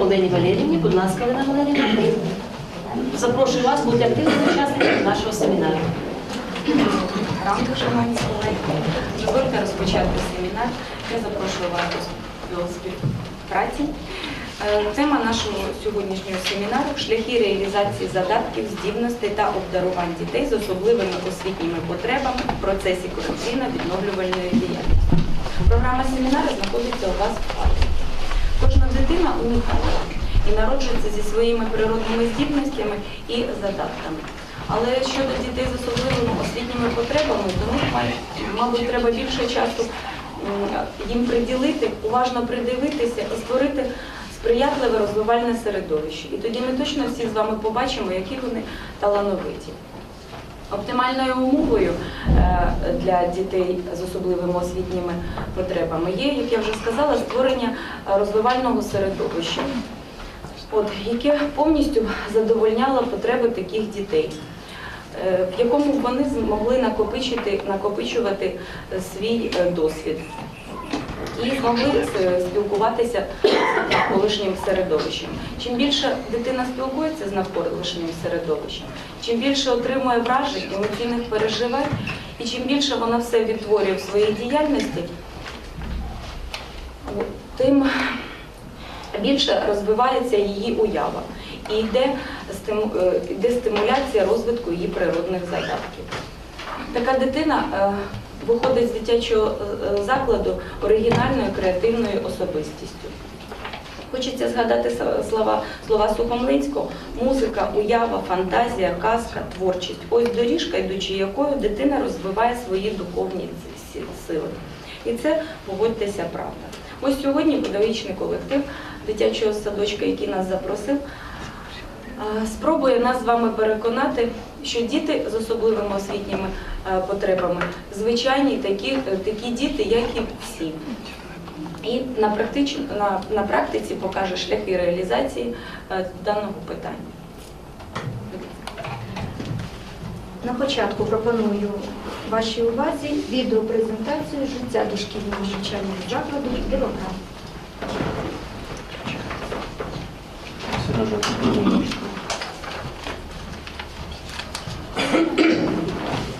Олені Валерівні. Будь ласка, Олена Валерівна. Запрошую вас бути активним учасником нашого семінару. ранку, шановні колеги. Дозвольте розпочати семінар. Я запрошую вас до співпраці. Е, Тема нашого сьогоднішнього семінару шляхи реалізації задатків, здібностей та обдарувань дітей з особливими освітніми потребами в процесі корекційно-відновлювальної діяльності. Програма семінару знаходиться у вас в файлі. Дитина унікальна і народжується зі своїми природними здібностями і задатками. Але щодо дітей з особливими освітніми потребами, тому мабуть, треба більше часу їм приділити, уважно придивитися і створити сприятливе розвивальне середовище. І тоді ми точно всі з вами побачимо, які вони талановиті. Оптимальною умовою е, для дітей з особливими освітніми потребами. Є, як я вже сказала, створення розвивального середовища, от, яке повністю задовольняло потреби таких дітей, е, в якому вони змогли накопичити, накопичувати свій е, досвід і змогли е, спілкуватися з навколишнім середовищем. Чим більше дитина спілкується з навколишнім середовищем, чим більше отримує вражень, емоційних переживань, і чим більше вона все відтворює в своїй діяльності, тим більше розвивається її уява і йде, е, стимуляція розвитку її природних задатків. Така дитина е, виходить з дитячого е, закладу оригінальною креативною особистістю. Хочеться згадати слова, слова Сухомлинського музика, уява, фантазія, казка, творчість. Ось доріжка, йдучи якою дитина розвиває свої духовні сили. І це погодьтеся правда. Ось сьогодні педагогічний колектив дитячого садочка, який нас запросив, Е, Спробує нас з вами переконати, що діти з особливими освітніми е, потребами звичайні такі, е, такі діти, як і всі. І на, практич, на, на практиці покаже шляхи реалізації е, даного питання. На початку пропоную вашій увазі відеопрезентацію життя дошкільного навчального закладу «Дивограм».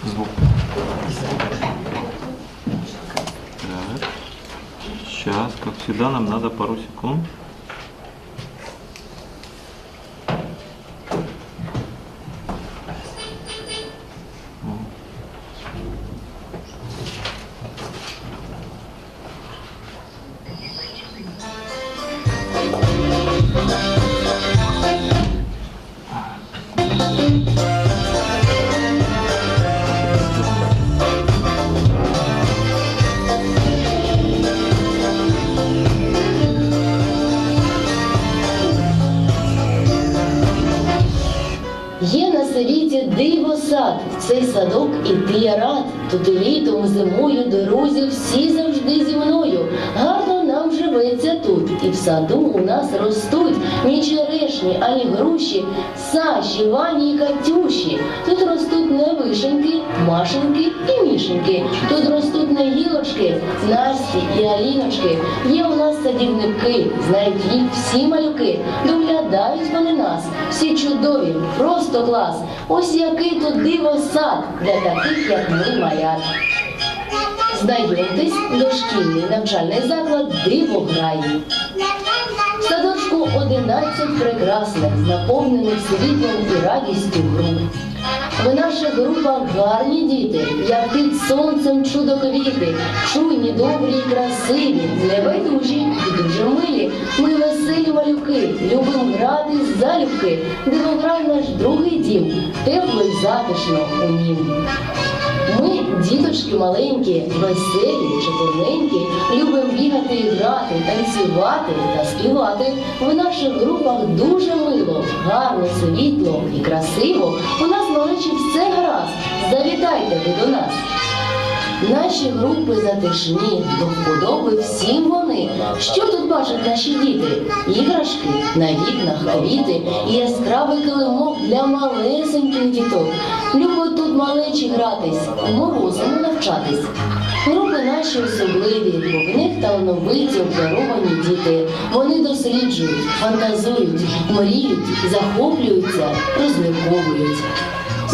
Звук. Так. Как всегда, нам надо пару секунд. Цей садок іти я рад. Тут і літом, зимою, дорозі всі завжди зі мною. Гарно нам тут, і в саду у нас ростуть ні черешні, ані груші, Саші, Вані і Катюші. Тут ростуть не вишеньки, машеньки і мішеньки. Тут ростуть не гілочки, Насті і Аліночки. Є у нас садівники, знають їх всі малюки. Доглядають вони нас, всі чудові, просто клас. Ось який тут диво сад для таких, як ми, малят. Знайомтесь, дошкільний навчальний заклад Дивограй. В садочку 11 прекрасних, наповнених світлом і радістю груп. В наших групах гарні діти, як під сонцем чудо-квіти, чуйні, добрі і красиві, небайдужі і дуже милі. Ми веселі малюки, любим грати з залюбки. Дивограй наш другий дім, тепло й затишно у нім. Ми, діточки маленькі, веселі, чепурненькі, любимо бігати і грати, танцювати та співати. В наших групах дуже мило, гарно, світло і красиво. У нас малечі все гаразд. Завітайте ви до нас. Наші групи затишні, до вподоби всім вони. Що тут бачать наші діти? Іграшки на вікнах, квіти і яскравий килимок для малесеньких діток. Любо Будуть малечі гратись, морозому навчатись. Групи наші особливі, бо в них талановиті, обдаровані діти. Вони досліджують, фантазують, мріють, захоплюються, розмірковують.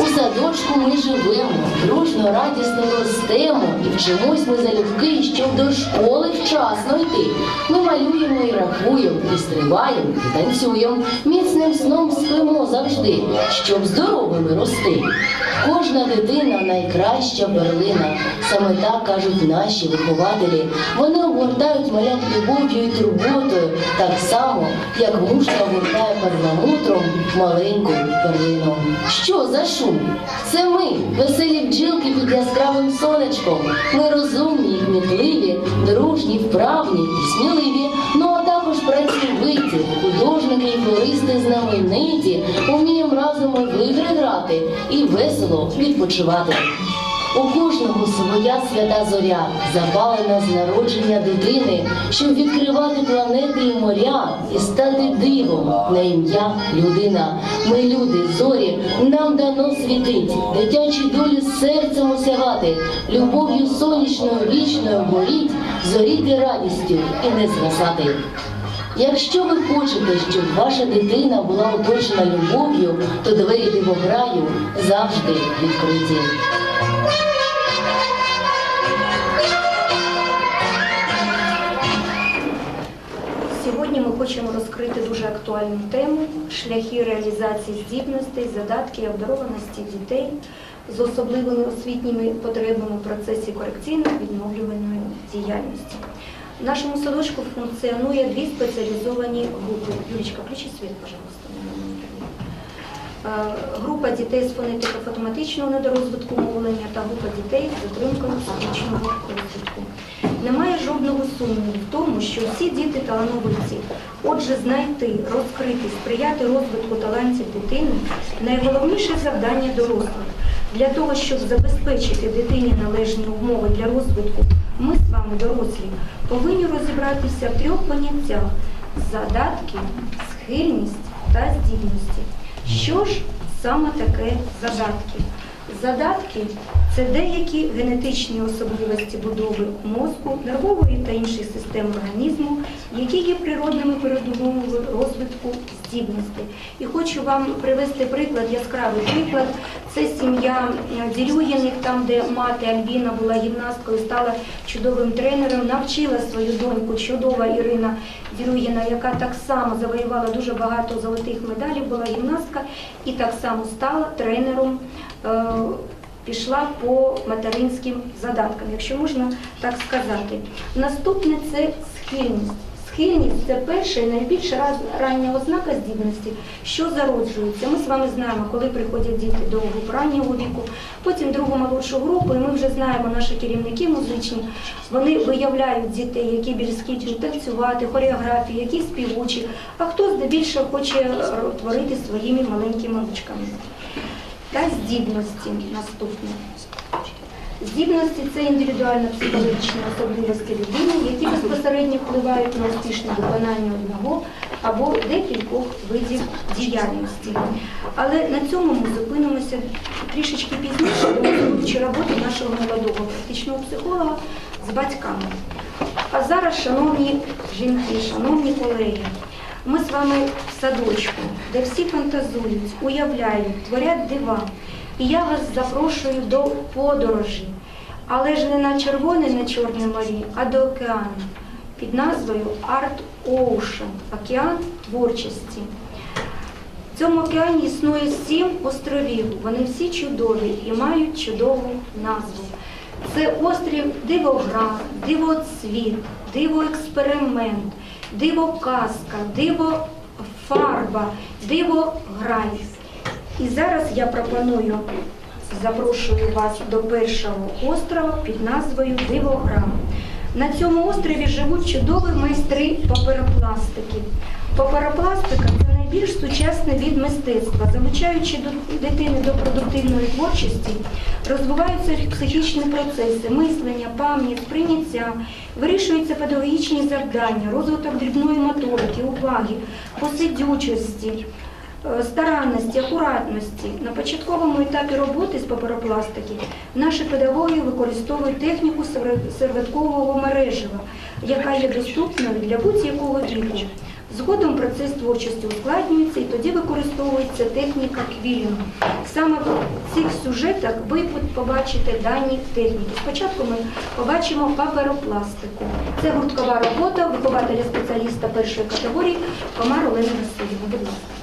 У садочку ми живемо, дружно, радісно ростемо і вчимось ми залюбки, щоб до школи вчасно йти. Ми малюємо і рахуємо, і стрибаємо, і танцюємо. Міцним сном спимо завжди, щоб здоровими рости. Кожна дитина найкраща перлина. Саме так кажуть наші вихователі. Вони огортають малят любов'ю і турботою, так само, як мушка огортає перламутром маленьку перлину. Що за шум? Це ми, веселі бджілки під яскравим сонечком. Ми розумні, кмітливі, дружні, вправні сміливі. Ну а також працьовиті, художники і флористи знамениті. Уміємо разом у вигри грати і весело відпочивати. У кожного своя свята зоря, запалена з народження дитини, щоб відкривати планети і моря і стати дивом на ім'я людина. Ми люди, зорі, нам дано світить, дитячі долі серцем осягати, любов'ю сонячною вічною горіть, зоріти радістю і не згасати. Якщо ви хочете, щоб ваша дитина була оточена любов'ю, то двері дивограю завжди відкриті. Сьогодні ми хочемо розкрити дуже актуальну тему шляхи реалізації здібностей, задатків і обдарованості дітей з особливими освітніми потребами в процесі корекційно-відновлювальної діяльності. В нашому садочку функціонує дві спеціалізовані групи. Юлічка, включи світ, пожалуйста. Е, Група дітей з фонетико-фотоматичного недорозвитку мовлення та група дітей з затримкою психічного розвитку. Немає жодного сумніву в тому, що всі діти талановиті. Отже, знайти, розкрити, сприяти розвитку талантів дитини найголовніше завдання дорослих. Для того, щоб забезпечити дитині належні умови для розвитку, ми з вами, дорослі, повинні розібратися в трьох поняттях задатки, схильність та здібності. Що ж саме таке задатки? Задатки це деякі генетичні особливості будови мозку, нервової та інших систем організму, які є природними передумовами розвитку здібностей. І хочу вам привести приклад, яскравий приклад. Це сім'я е, Дірюгіних, там, де мати Альбіна була гімнасткою, стала чудовим тренером, навчила свою доньку, чудова Ірина Дірюгіна, яка так само завоювала дуже багато золотих медалей, була гімнастка і так само стала тренером. Е, Пішла по материнським задаткам, якщо можна так сказати. Наступне це схильність. Схильність це перша і найбільша раз- рання ознака здібності, що зароджується. Ми з вами знаємо, коли приходять діти до груп раннього віку, потім другу молодшу групу, і ми вже знаємо, наші керівники музичні, вони виявляють дітей, які більш схильні танцювати, хореографії, які співучі, а хто здебільшого хоче е, творити своїми маленькими ручками. Та здібності наступне. Здібності це індивідуально-психологічні особливості людини, які безпосередньо впливають на успішне виконання одного або декількох видів діяльності. Але на цьому ми зупинимося трішечки пізніше, демонструючи роботу нашого молодого практичного психолога з батьками. А зараз, шановні жінки, шановні колеги, ми з вами в садочку, де всі фантазують, уявляють, творять дива. І я вас запрошую до подорожі, але ж не на червоне, не чорне морі, а до океану під назвою Art Ocean – океан творчості. В цьому океані існує сім островів. Вони всі чудові і мають чудову назву. Це острів Дивогра, Дивоцвіт, Дивоексперимент, Дивоказка, Дивофарба, Дивограй. І зараз я пропоную, запрошую вас до першого острова під назвою Дивограм. На цьому острові живуть чудові майстри паперопластики. Паперопластика це найбільш сучасний від мистецтва. Залучаючи дитини до продуктивної творчості, розвиваються психічні процеси, мислення, пам'ять, сприйняття, вирішуються педагогічні завдання, розвиток дрібної моторики, уваги, посидючості. е, старанності, акуратності на початковому етапі роботи з паперопластики наші педагоги використовують техніку серветкового мережева, яка є доступною для будь-якого віку. Згодом процес творчості ускладнюється і тоді використовується техніка квілінгу. Саме в цих сюжетах ви побачите дані техніки. Спочатку ми побачимо паперопластику. Це гурткова робота вихователя спеціаліста першої категорії Комар Олени Васильівни. Будь ласка.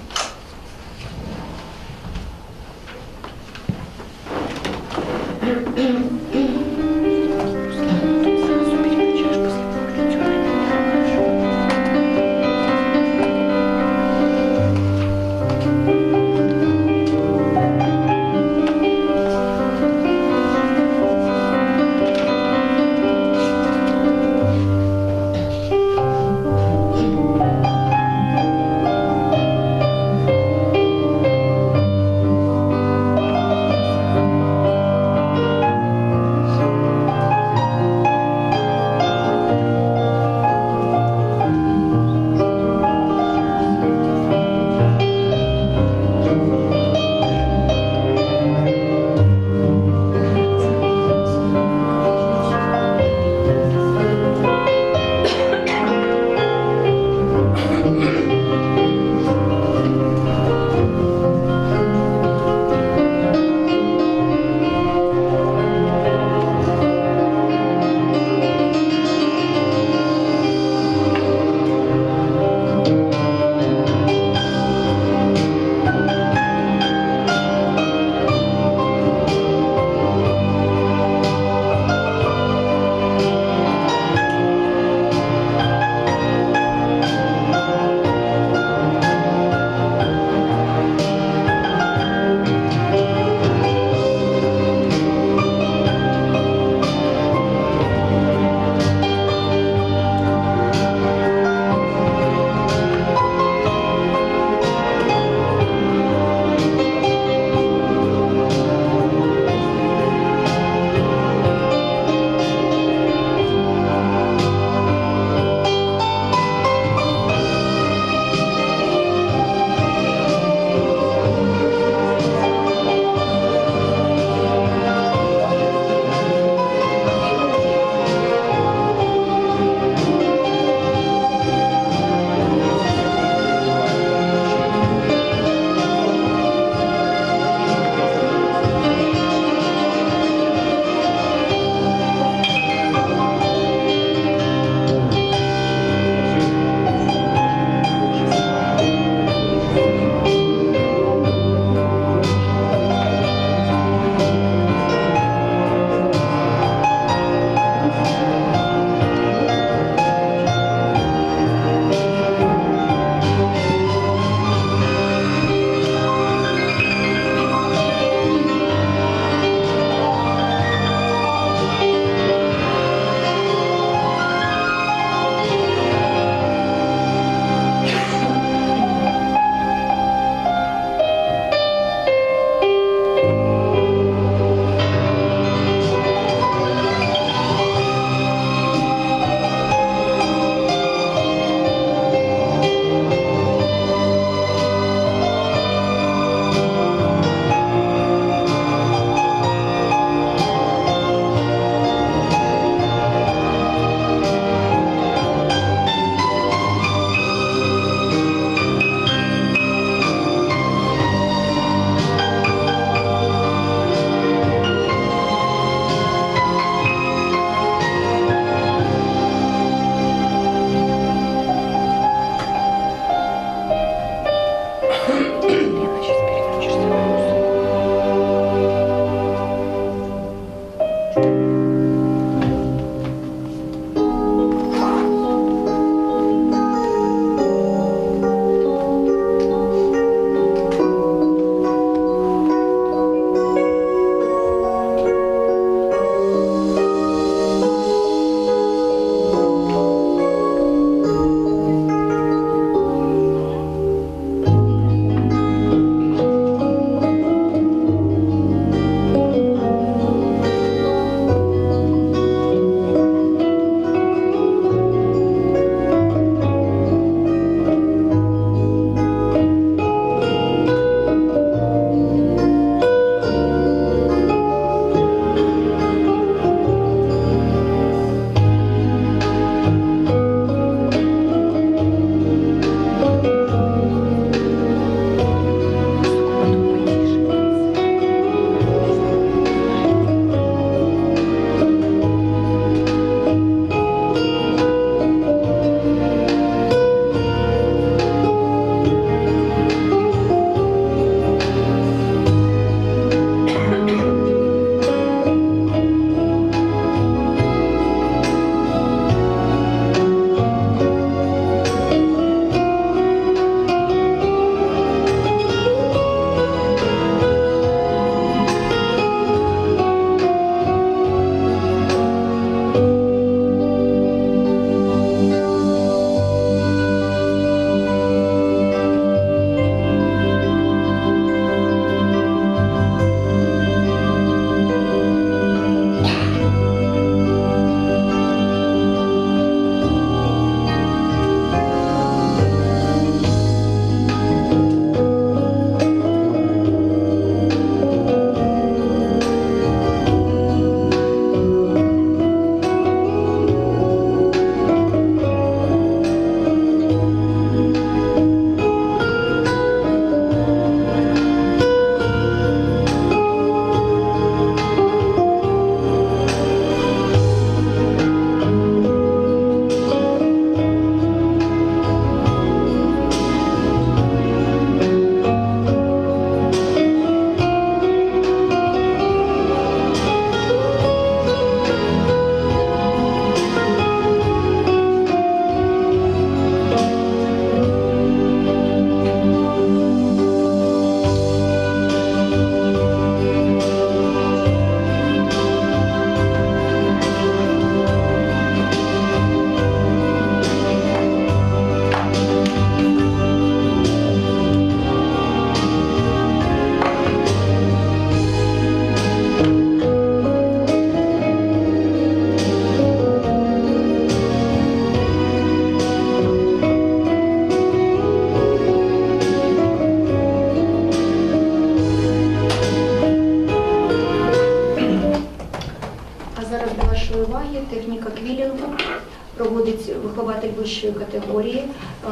Найвищої категорії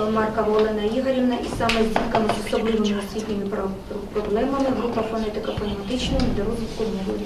е, Марка Волена Ігорівна, і саме з дітками з особливими освітніми про- проблемами група фонетико-фонематичного недорозвитку мови.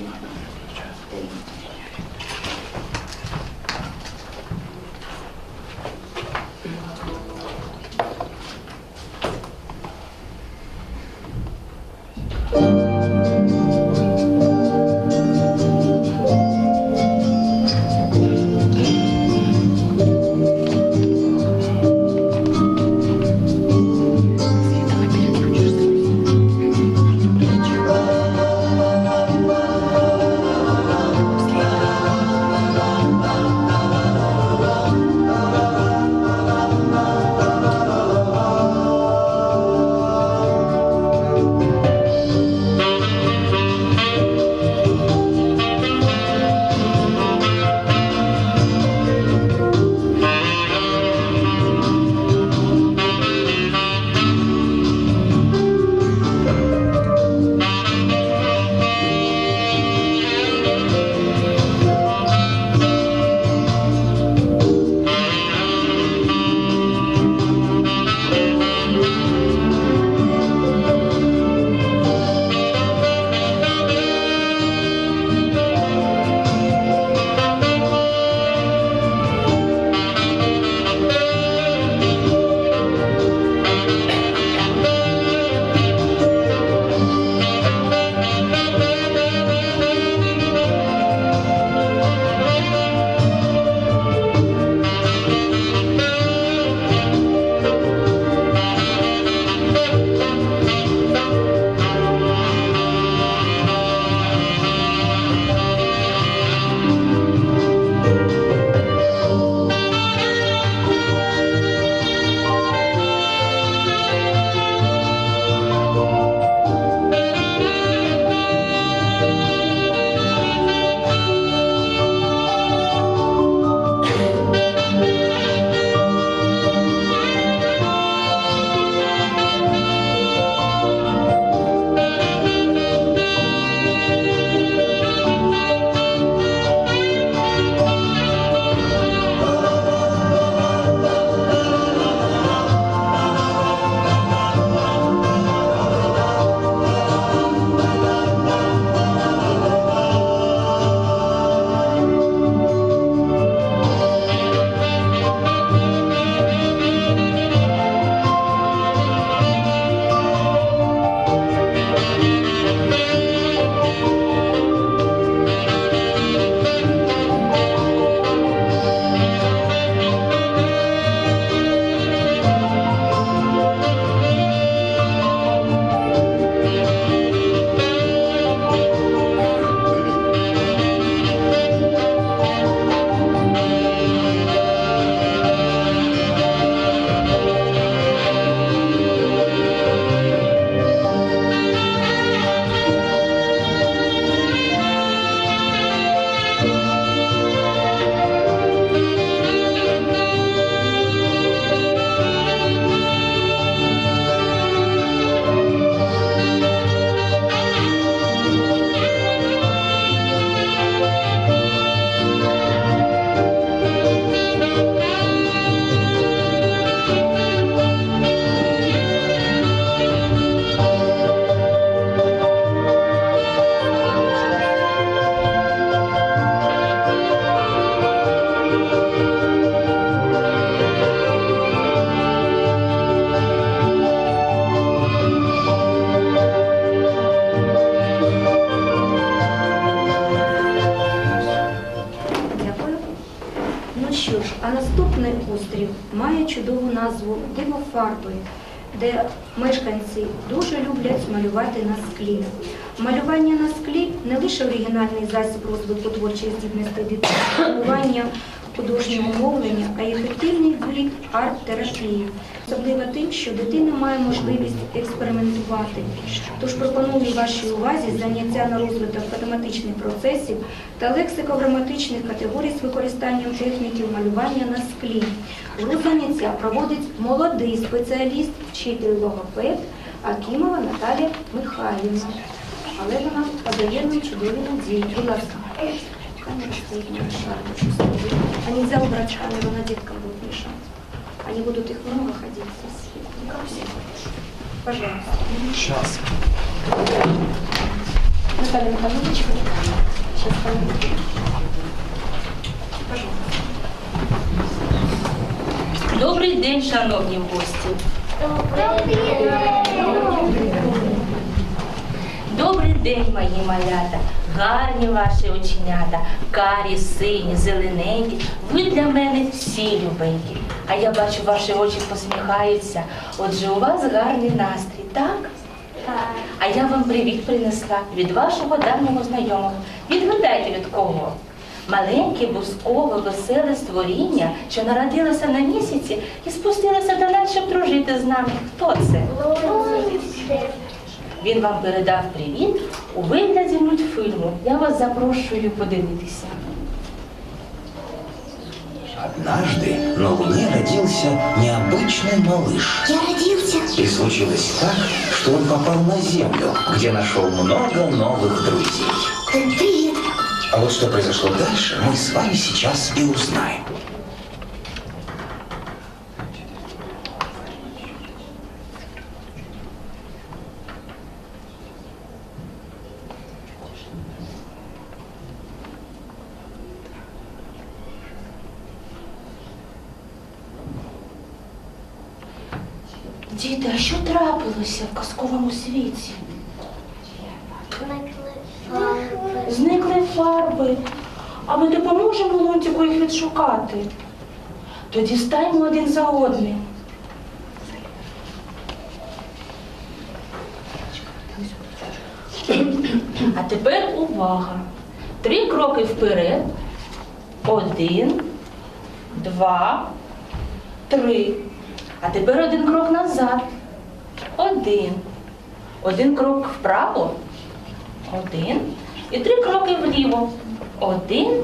Диво фарби, де мешканці дуже люблять малювати на склі. Малювання на склі не лише оригінальний засіб розвитку творчої здібності дитини, малювання художнього мовлення, а ефективний вид арт-терапії. Особливо тим, що дитина має можливість експериментувати. Тож пропоную вашій увазі заняття на розвиток математичних процесів та лексико-граматичних категорій з використанням техніків малювання на склі. Гру проводить молодий спеціаліст, вчитель логопед Акімова Наталія Михайлівна. Але вона подає нам чудові надії. Будь ласка. Камера стоїть на шарку. А нельзя убрать камеру, на деткам будет мешать. Они будут их много ходить здесь. Ну, как все. Пожалуйста. Сейчас. Наталья Михайловна, Сейчас пойдем. Пожалуйста. Добрий день, шановні гості. Добрий мої малята. Гарні ваші оченята, карі, сині, зелененькі. Ви для мене всі любенькі. А я бачу, ваші очі посміхаються. Отже, у вас гарний настрій, так? А я вам привіт принесла від вашого давнього знайомого. Відгадайте від кого? Маленьке, бускове, веселе створіння, що народилося на місяці і спустилося до нас, щоб дружити з нами. Хто це? Він вам передав привіт у вигляді мультфільму. Я вас запрошую подивитися. Однажды на Луне родился необычный малыш. Я родился. И случилось так, что он попал на Землю, где нашел много новых друзей. Привет. А вот что произошло дальше, мы с вами сейчас и узнаем. Що трапилося в казковому світі? Зникли фарби. А ми допоможемо лунтику їх відшукати. Тоді станьмо один за одним. А тепер увага. Три кроки вперед. Один, два, три. А тепер один крок назад. Один. Один крок вправо. Один. І три кроки вліво. Один,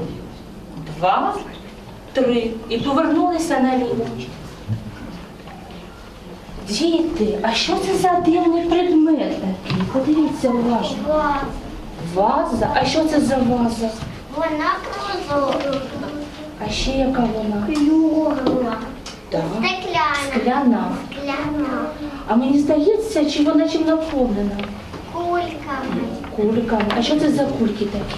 два, три. І повернулися наліво. Діти, а що це за дивний предмет такий? Подивіться уважно. Ваза? А що це за ваза? Вона прозора. А ще яка вона? Кругла. Так. Стекляна. Скляна. Скляна. А мені здається, чи вона чим наповнена? Кульками. Кульками. А що це за кульки такі?